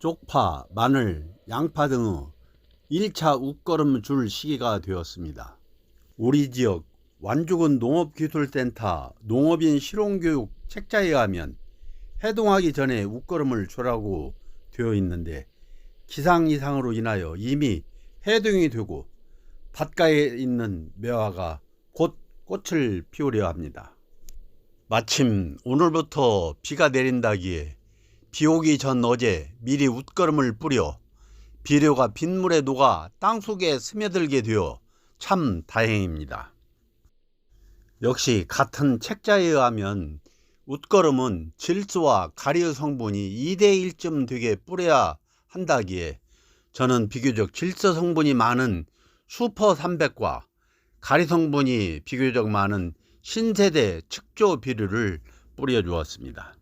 쪽파, 마늘, 양파 등의 1차 웃거름 줄 시기가 되었습니다. 우리 지역 완주군 농업기술센터 농업인 실용교육 책자에 의하면 해동하기 전에 웃거름을 주라고 되어 있는데 기상 이상으로 인하여 이미 해동이 되고 밭가에 있는 매화가 곧 꽃을 피우려 합니다. 마침 오늘부터 비가 내린다기에 비 오기 전 어제 미리 웃거름을 뿌려 비료가 빗물에 녹아 땅속에 스며들게 되어 참 다행입니다. 역시 같은 책자에 의하면 웃거름은 질소와 가리의 성분이 2대 1쯤 되게 뿌려야 한다기에 저는 비교적 질소 성분이 많은 슈퍼 300과 가리 성분이 비교적 많은 신세대 측조 비료를 뿌려 주었습니다.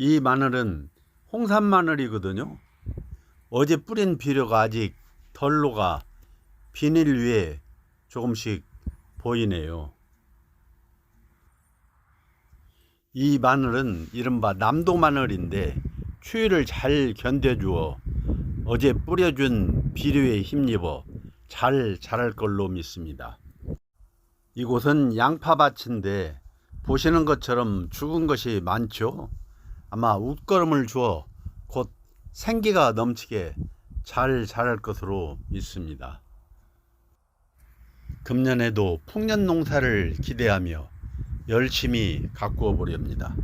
이 마늘은 홍산 마늘이거든요. 어제 뿌린 비료가 아직 덜 녹아 비닐 위에 조금씩 보이네요. 이 마늘은 이른바 남도 마늘인데 추위를 잘 견뎌주어 어제 뿌려준 비료에 힘입어 잘 자랄 걸로 믿습니다. 이곳은 양파밭인데 보시는 것처럼 죽은 것이 많죠. 아마 웃거름을 주어 곧 생기가 넘치게 잘 자랄 것으로 믿습니다. 금년에도 풍년 농사를 기대하며 열심히 가꾸어 보렵니다.